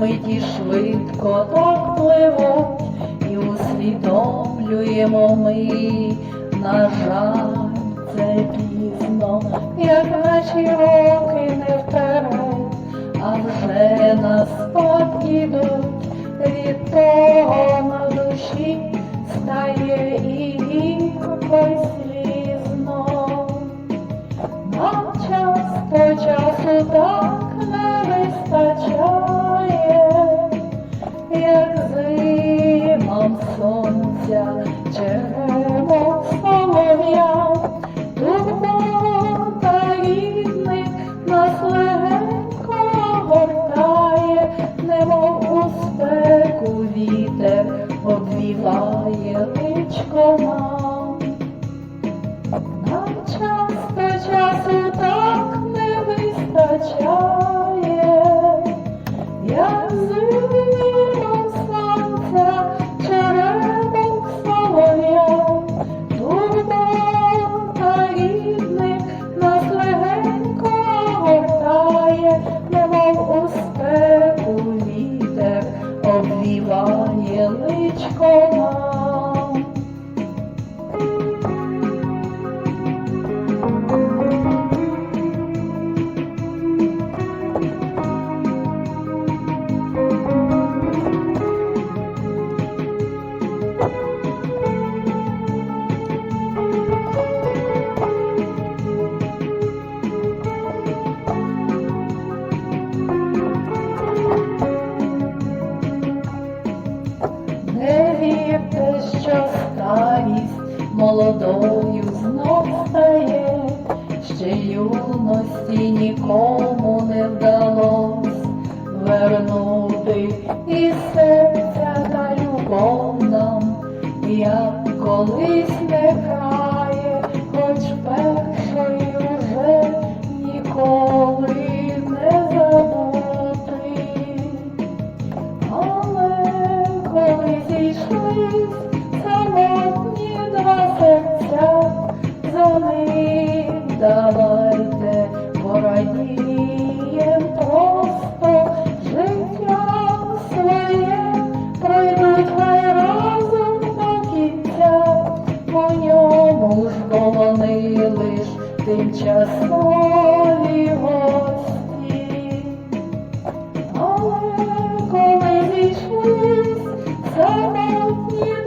миті швидко так пливуть, і усвідомлюємо ми, на жаль, це пізно, як наші роки не вперед, а вже на спеку вітер обвіває личко обвіває личко нам. знає те, що старість молодою знов стає, ще юності нікому не вдалось вернути і себе. самотні два серця, за ним дала. 你。